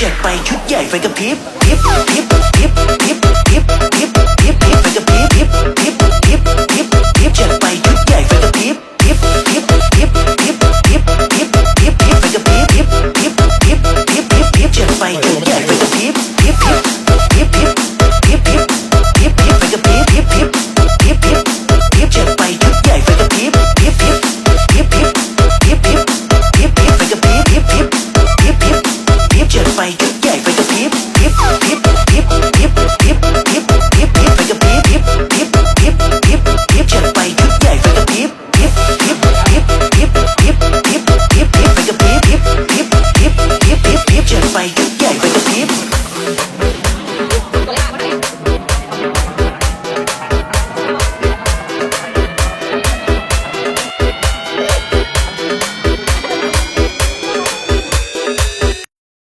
จัดไปชุดใหญ่ไฟกระพริบพริบพริบพริบ Take a sip.